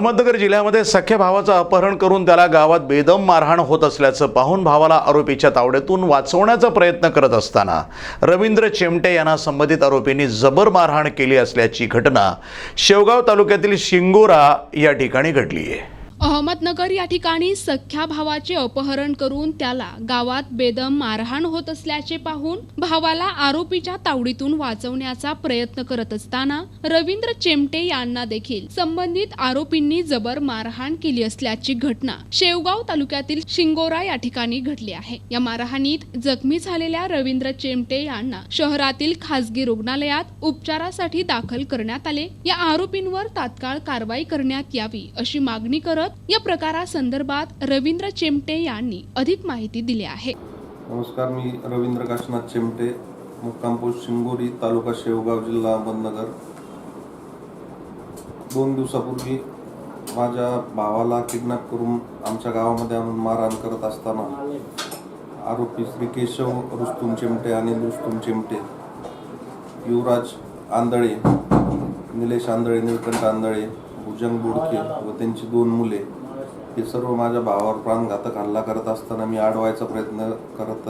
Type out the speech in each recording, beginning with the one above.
अहमदनगर जिल्ह्यामध्ये सख्या भावाचं अपहरण करून त्याला गावात बेदम मारहाण होत असल्याचं पाहून भावाला आरोपीच्या तावड्यातून वाचवण्याचा प्रयत्न करत असताना रवींद्र चिमटे यांना संबंधित आरोपींनी जबर मारहाण केली असल्याची घटना शेवगाव तालुक्यातील शिंगोरा या ठिकाणी घडली आहे अहमदनगर या ठिकाणी सख्या भावाचे अपहरण करून त्याला गावात बेदम मारहाण होत असल्याचे पाहून भावाला आरोपीच्या तावडीतून वाचवण्याचा प्रयत्न करत असताना रवींद्र चेमटे यांना देखील संबंधित आरोपींनी जबर मारहाण केली असल्याची घटना शेवगाव तालुक्यातील शिंगोरा या ठिकाणी घडली आहे. या मारहाणीत जखमी झालेल्या रवींद्र चेमटे यांना शहरातील खासगी रुग्णालयात उपचारासाठी दाखल करण्यात आले. या आरोपींवर तात्काळ कारवाई करण्यात यावी अशी मागणी करत या प्रकारासंदर्भात रवींद्र चेमटे यांनी अधिक माहिती दिली आहे. नमस्कार मी रवींद्र काशीनाथ चिमटे मुक्काम पोस्ट शिंगोरी तालुका शेवगाव जिल्हा अहमदनगर. दोन दिवसापूर्वी माझ्या भावाला किडनॅप करून आमच्या गावामध्ये आणून मारहाण करत असताना आरोपी श्री केशव रुस्तुम चिमटे आणि रुस्तुम चिमटे युवराज आंधळे निलेश आंधळे निळकंठ आंधळे सज्जन बुडके व त्यांची दोन मुले हे सर्व माझ्या भावावर प्राणघातक हल्ला करत असताना मी अडवायचा प्रयत्न करत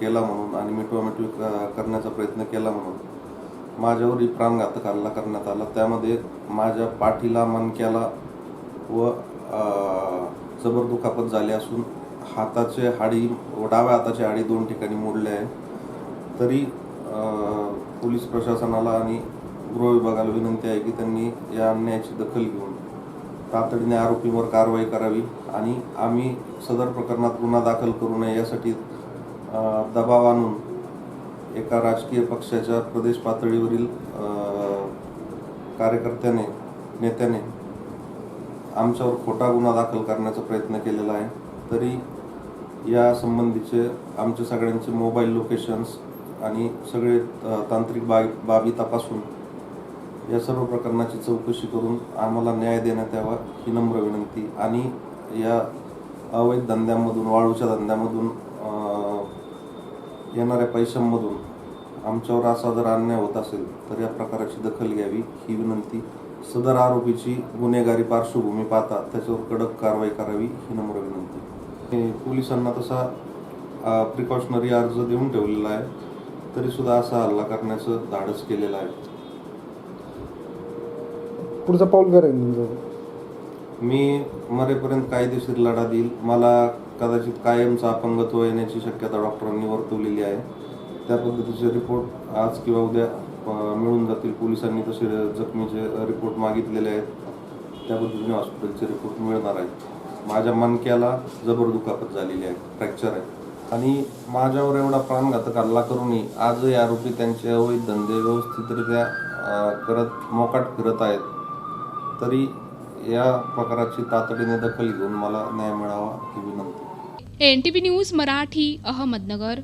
केला म्हणून आणि मिटवामिटवी करण्याचा प्रयत्न केला म्हणून. माझ्यावरही प्राणघातक हल्ला करण्यात आला. त्यामध्ये माझ्या पाठीला मणक्याला व जबर दुखापत झाली असून हाताचे हाडी व डाव्या हाताचे हाडी दोन ठिकाणी मोडले आहे. तरी पोलीस प्रशासनाला आणि गृह विभागाला विनंती आहे की त्यांनी या अन्यायाची दखल घेऊन तातडीने आरोपींवर कारवाई करावी आणि आम्ही सदर प्रकरणात गुन्हा दाखल करू नये यासाठी दबाव आणून एका राजकीय पक्षाच्या प्रदेश पातळीवरील कार्यकर्त्याने नेत्याने आमच्यावर खोटा गुन्हा दाखल करण्याचा प्रयत्न केलेला आहे. तरी या संबंधीचे आमचे सगळ्यांचे मोबाईल लोकेशन्स आणि सगळे तांत्रिक बाबी तपासून या सर्व प्रकरणाची चौकशी करून आम्हाला न्याय देण्यात यावा ही नम्र विनंती. आणि या अवैध धंद्यामधून वाळूच्या धंद्यामधून येणाऱ्या पैशांमधून आमच्यावर असा जर अन्याय होत असेल तर या प्रकाराची दखल घ्यावी ही विनंती. सदर आरोपीची गुन्हेगारी पार्श्वभूमी पाहता त्याच्यावर कडक कारवाई करावी ही नम्र विनंती. हे पोलिसांना तसा प्रिकॉशनरी अर्ज देऊन ठेवलेला आहे. तरीसुद्धा असा हल्ला करण्याचं धाडस केलेलं आहे. पुढचं पाऊल काय तुमचं मी मरेपर्यंत कायदेशीर लढा देईल. मला कदाचित कायमचा अपंगत्व येण्याची शक्यता डॉक्टरांनी वर्तवलेली आहे. त्या पद्धतीचे रिपोर्ट आज किंवा उद्या अं, मिळून जातील. पोलिसांनी तसे जखमीचे रिपोर्ट मागितलेले आहेत. त्या पद्धतीने हॉस्पिटलचे रिपोर्ट मिळणार आहेत. माझ्या मणक्याला जबर दुखापत झालेली आहे. फ्रॅक्चर आहे. आणि माझ्यावर एवढा प्राणघातक हल्ला करूनही आजही आरोपी त्यांचे अवैध धंदे व्यवस्थितरित्या अं, करत मोकाट फिरत आहेत. तरी या प्रकाराची तातडीने दखल घेऊन मला न्याय मिळावा ही विनंती. N T V news Marathi Ahmednagar.